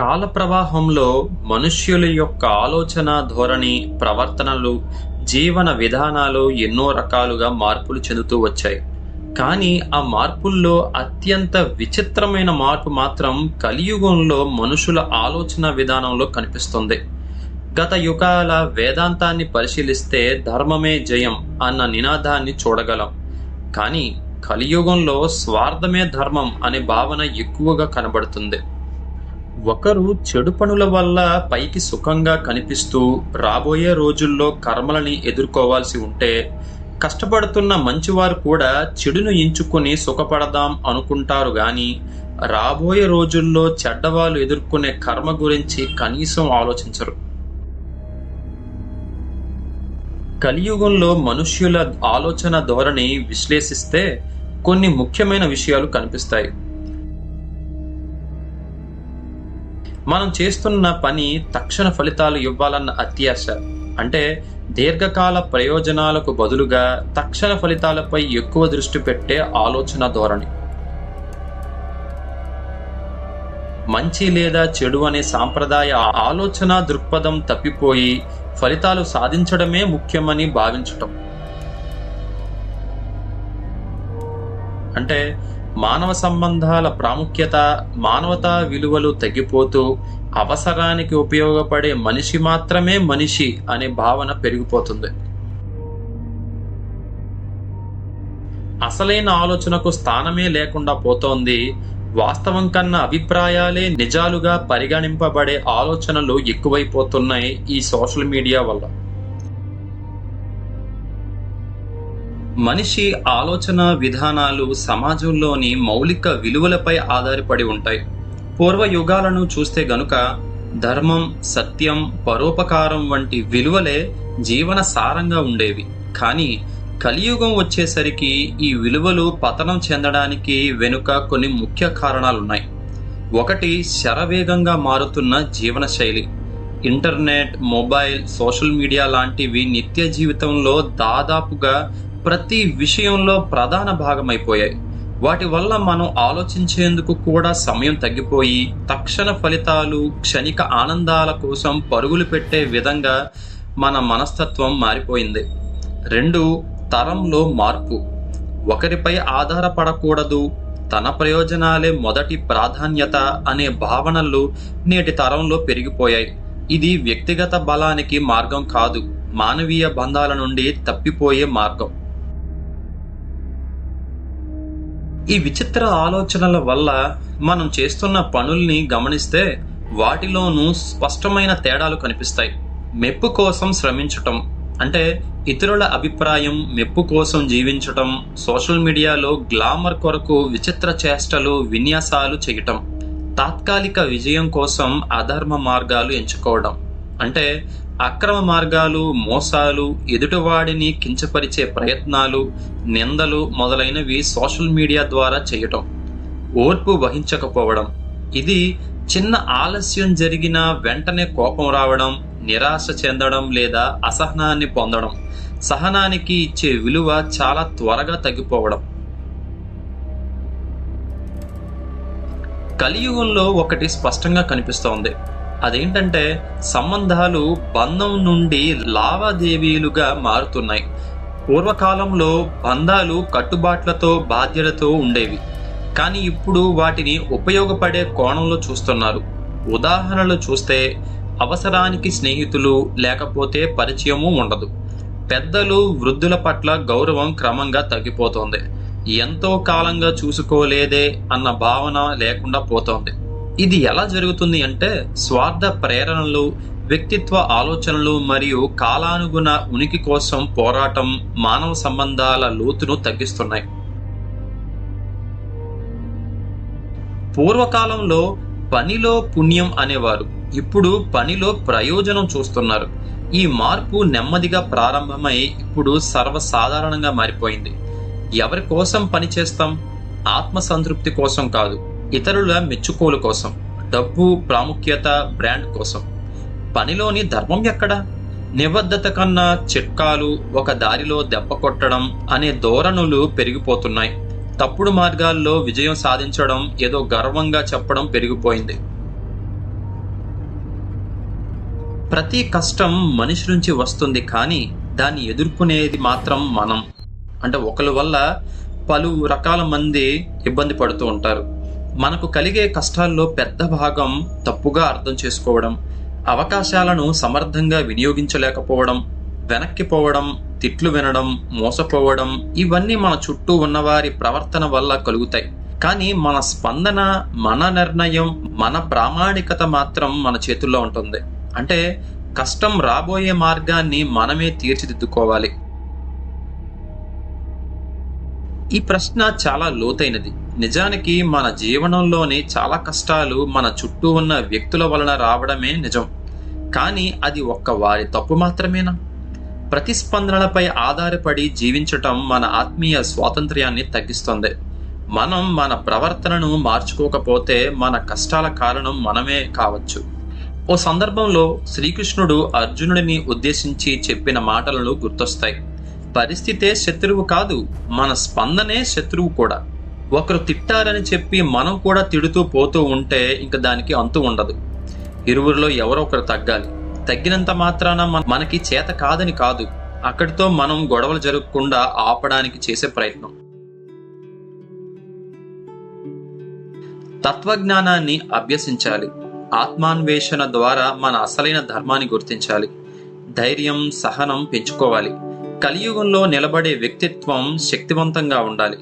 కాల ప్రవాహంలో మనుష్యుల యొక్క ఆలోచన ధోరణి ప్రవర్తనలు జీవన విధానాలు ఎన్నో రకాలుగా మార్పులు చెందుతూ వచ్చాయి. కానీ ఆ మార్పుల్లో అత్యంత విచిత్రమైన మార్పు మాత్రం కలియుగంలో మనుషుల ఆలోచన విధానంలో కనిపిస్తుంది. గత యుగాల వేదాంతాన్ని పరిశీలిస్తే ధర్మమే జయం అన్న నినాదాన్ని చూడగలం. కానీ కలియుగంలో స్వార్థమే ధర్మం అనే భావన ఎక్కువగా కనబడుతుంది. ఒకరు చెడు పనుల వల్ల పైకి సుఖంగా కనిపిస్తూ రాబోయే రోజుల్లో కర్మలని ఎదుర్కోవాల్సి ఉంటే కష్టపడుతున్న మంచివారు కూడా చెడును ఎంచుకుని సుఖపడదాం అనుకుంటారు గాని రాబోయే రోజుల్లో చెడ్డవాళ్ళు ఎదుర్కొనే కర్మ గురించి కనీసం ఆలోచించరు. కలియుగంలో మనుష్యుల ఆలోచన ధోరణి విశ్లేషిస్తే కొన్ని ముఖ్యమైన విషయాలు కనిపిస్తాయి. మనం చేస్తున్న పని తక్షణ ఫలితాలు ఇవ్వాలన్న అత్యాశ. అంటే దీర్ఘకాల ప్రయోజనాలకు బదులుగా తక్షణ ఫలితాలపై ఎక్కువ దృష్టి పెట్టే ఆలోచన ధోరణి. మంచి లేదా చెడు అనే సాంప్రదాయ ఆలోచన దృక్పథం తప్పిపోయి ఫలితాలు సాధించడమే ముఖ్యమని భావించటం. అంటే మానవ సంబంధాల ప్రాముఖ్యత మానవతా విలువలు తగ్గిపోతూ అవసరానికి ఉపయోగపడే మనిషి మాత్రమే మనిషి అనే భావన పెరిగిపోతుంది. అసలైన ఆలోచనకు స్థానమే లేకుండా పోతోంది. వాస్తవం కన్నా అభిప్రాయాలే నిజాలుగా పరిగణింపబడే ఆలోచనలు ఎక్కువైపోతున్నాయి ఈ సోషల్ మీడియా వల్ల. మనిషి ఆలోచన విధానాలు సమాజంలోని మౌలిక విలువలపై ఆధారపడి ఉంటాయి. పూర్వ యుగాలను చూస్తే గనుక ధర్మం సత్యం పరోపకారం వంటి విలువలే జీవన సారంగా ఉండేవి. కానీ కలియుగం వచ్చేసరికి ఈ విలువలు పతనం చెందడానికి వెనుక కొన్ని ముఖ్య కారణాలున్నాయి. ఒకటి శరవేగంగా మారుతున్న జీవన శైలి ఇంటర్నెట్ మొబైల్ సోషల్ మీడియా లాంటివి నిత్య జీవితంలో దాదాపుగా ప్రతి విషయంలో ప్రధాన భాగమైపోయాయి. వాటి వల్ల మనం ఆలోచించేందుకు కూడా సమయం తగ్గిపోయి తక్షణ ఫలితాలు క్షణిక ఆనందాల కోసం పరుగులు పెట్టే విధంగా మన మనస్తత్వం మారిపోయింది. రెండు తరంలో మార్పు. ఒకరిపై ఆధారపడకూడదు. తన ప్రయోజనాలే మొదటి ప్రాధాన్యత అనే భావనలు నేటి తరంలో పెరిగిపోయాయి. ఇది వ్యక్తిగత బలానికి మార్గం కాదు మానవీయ బంధాల నుండి తప్పిపోయే మార్గం. ఈ విచిత్ర ఆలోచనల వల్ల మనం చేస్తున్న పనుల్ని గమనిస్తే వాటిలోనూ స్పష్టమైన తేడాలు కనిపిస్తాయి. మెప్పు కోసం శ్రమించటం అంటే ఇతరుల అభిప్రాయం మెప్పు కోసం జీవించటం సోషల్ మీడియాలో గ్లామర్ కొరకు విచిత్ర చేష్టలు విన్యాసాలు చేయటం తాత్కాలిక విజయం కోసం అధర్మ మార్గాలు ఎంచుకోవడం అంటే అక్రమ మార్గాలు మోసాలు ఎదుటివాడిని కించపరిచే ప్రయత్నాలు నిందలు మొదలైనవి సోషల్ మీడియా ద్వారా చేయటం ఓర్పు వహించకపోవడం. ఇది చిన్న ఆలస్యం జరిగిన వెంటనే కోపం రావడం నిరాశ చెందడం లేదా అసహనాన్ని పొందడం సహనానికి ఇచ్చే విలువ చాలా త్వరగా తగ్గిపోవడం. కలియుగంలో ఒకటి స్పష్టంగా కనిపిస్తోంది. అదేంటంటే సంబంధాలు బంధం నుండి లావాదేవీలుగా మారుతున్నాయి. పూర్వకాలంలో బంధాలు కట్టుబాట్లతో బాధ్యతతో ఉండేవి. కానీ ఇప్పుడు వాటిని ఉపయోగపడే కోణంలో చూస్తున్నారు. ఉదాహరణలు చూస్తే అవసరానికి స్నేహితులు లేకపోతే పరిచయము ఉండదు. పెద్దలు వృద్ధుల పట్ల గౌరవం క్రమంగా తగ్గిపోతోంది. ఎంతో కాలంగా చూసుకోలేదే అన్న భావన లేకుండా పోతోంది. ఇది ఎలా జరుగుతుంది అంటే స్వార్థ ప్రేరణలు వ్యక్తిత్వ ఆలోచనలు మరియు కాలానుగుణ ఉనికి కోసం పోరాటం మానవ సంబంధాల లోతును తగ్గిస్తున్నాయి. పూర్వకాలంలో పనిలో పుణ్యం అనేవారు ఇప్పుడు పనిలో ప్రయోజనం చూస్తున్నారు. ఈ మార్పు నెమ్మదిగా ప్రారంభమై ఇప్పుడు సర్వసాధారణంగా మారిపోయింది. ఎవరి కోసం పని చేస్తాం? ఆత్మ సంతృప్తి కోసం కాదు. ఇతరుల మెచ్చుకోలు కోసం డబ్బు ప్రాముఖ్యత బ్రాండ్ కోసం. పనిలోని ధర్మం ఎక్కడ? నిబద్ధత కన్నా చిట్కాలు ఒక దారిలో దెబ్బ కొట్టడం అనే ధోరణులు పెరిగిపోతున్నాయి. తప్పుడు మార్గాల్లో విజయం సాధించడం ఏదో గర్వంగా చెప్పడం పెరిగిపోయింది. ప్రతి కష్టం మనిషి నుంచి వస్తుంది కానీ దాన్ని ఎదుర్కొనేది మాత్రం మనం. అంటే ఒకరి వల్ల పలు రకాల మంది ఇబ్బంది పడుతూ ఉంటారు. మనకు కలిగే కష్టాల్లో పెద్ద భాగం తప్పుగా అర్థం చేసుకోవడం అవకాశాలను సమర్థంగా వినియోగించలేకపోవడం వెనక్కిపోవడం తిట్లు వినడం మోసపోవడం ఇవన్నీ మన చుట్టూ ఉన్నవారి ప్రవర్తన వల్ల కలుగుతాయి. కానీ మన స్పందన మన నిర్ణయం మన ప్రామాణికత మాత్రం మన చేతుల్లో ఉంటుంది. అంటే కష్టం రాబోయే మార్గాన్ని మనమే తీర్చిదిద్దుకోవాలి. ఈ ప్రశ్న చాలా లోతైనది. నిజానికి మన జీవనంలోని చాలా కష్టాలు మన చుట్టూ ఉన్న వ్యక్తుల వలన రావడమే నిజం. కానీ అది ఒక్క వారి తప్పు మాత్రమేనా? ప్రతిస్పందనలపై ఆధారపడి జీవించటం మన ఆత్మీయ స్వాతంత్ర్యాన్ని తగ్గిస్తుంది. మనం మన ప్రవర్తనను మార్చుకోకపోతే మన కష్టాల కారణం మనమే కావచ్చు. ఓ సందర్భంలో శ్రీకృష్ణుడు అర్జునుడిని ఉద్దేశించి చెప్పిన మాటలను గుర్తొస్తాయి. పరిస్థితే శత్రువు కాదు మన స్పందనే శత్రువు కూడా. ఒకరు తిట్టారని చెప్పి మనం కూడా తిడుతూ పోతూ ఉంటే ఇంక దానికి అంతు ఉండదు. ఇరువురిలో ఎవరో ఒకరు తగ్గాలి. తగ్గినంత మాత్రాన మన- మనకి చేత కాదని కాదు. అక్కడితో మనం గొడవలు జరగకుండా ఆపడానికి చేసే ప్రయత్నం. తత్వజ్ఞానాన్ని అభ్యసించాలి. ఆత్మాన్వేషణ ద్వారా మన అసలైన ధర్మాన్ని గుర్తించాలి. ధైర్యం సహనం పెంచుకోవాలి. కలియుగంలో నిలబడే వ్యక్తిత్వం శక్తివంతంగా ఉండాలి.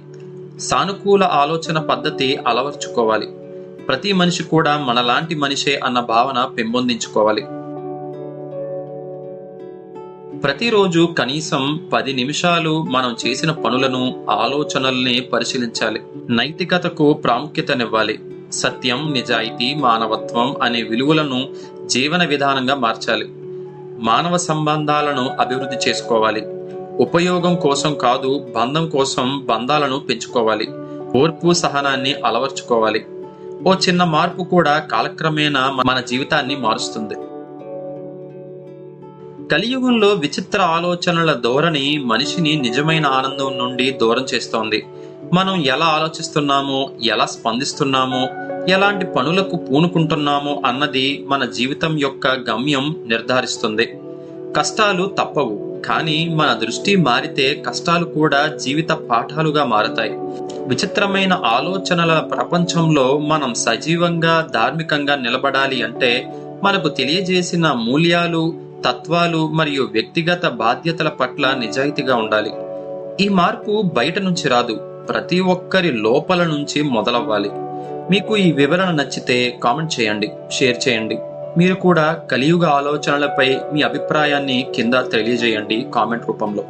సానుకూల ఆలోచన పద్ధతి అలవర్చుకోవాలి. ప్రతి మనిషి కూడా మనలాంటి మనిషే అన్న భావన పెంపొందించుకోవాలి. ప్రతిరోజు కనీసం పది నిమిషాలు మనం చేసిన పనులను ఆలోచనల్ని పరిశీలించాలి. నైతికతకు ప్రాముఖ్యతనివ్వాలి. సత్యం నిజాయితీ మానవత్వం అనే విలువలను జీవన విధానంగా మార్చాలి. మానవ సంబంధాలను అభివృద్ధి చేసుకోవాలి. ఉపయోగం కోసం కాదు బంధం కోసం బంధాలను పెంచుకోవాలి. ఓర్పు సహనాన్ని అలవర్చుకోవాలి. ఓ చిన్న మార్పు కూడా కాలక్రమేణా మన జీవితాన్ని మారుస్తుంది. కలియుగంలో విచిత్ర ఆలోచనల ధోరణి మనిషిని నిజమైన ఆనందం నుండి దూరం చేస్తోంది. మనం ఎలా ఆలోచిస్తున్నామో ఎలా స్పందిస్తున్నామో ఎలాంటి పనులకు పూనుకుంటున్నామో అన్నది మన జీవితం యొక్క గమ్యం నిర్ధారిస్తుంది. కష్టాలు తప్పవు. కానీ మన దృష్టి మారితే కష్టాలు కూడా జీవిత పాఠాలుగా మారతాయి. విచిత్రమైన ఆలోచనల ప్రపంచంలో మనం సజీవంగా ధార్మికంగా నిలబడాలి అంటే మనకు తెలియజేసిన మూల్యాలు తత్వాలు మరియు వ్యక్తిగత బాధ్యతల పట్ల నిజాయితీగా ఉండాలి. ఈ మార్పు బయట నుంచి రాదు ప్రతి ఒక్కరి లోపల నుంచి మొదలవ్వాలి. మీకు ఈ వివరణ నచ్చితే కామెంట్ చేయండి షేర్ చేయండి. మీరు కూడా కలియుగ ఆలోచనలపై మీ అభిప్రాయాన్ని కింద తెలియజేయండి కామెంట్ రూపంలో.